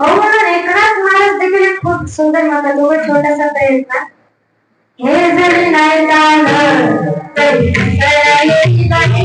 हो एकनाथ महाराज देखील खूप सुंदर म्हणतात एक छोटासा प्रयत्न हे जरी नाही झालं तरी सयाजी नाही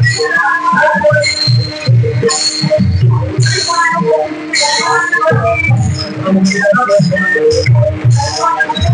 Thank you.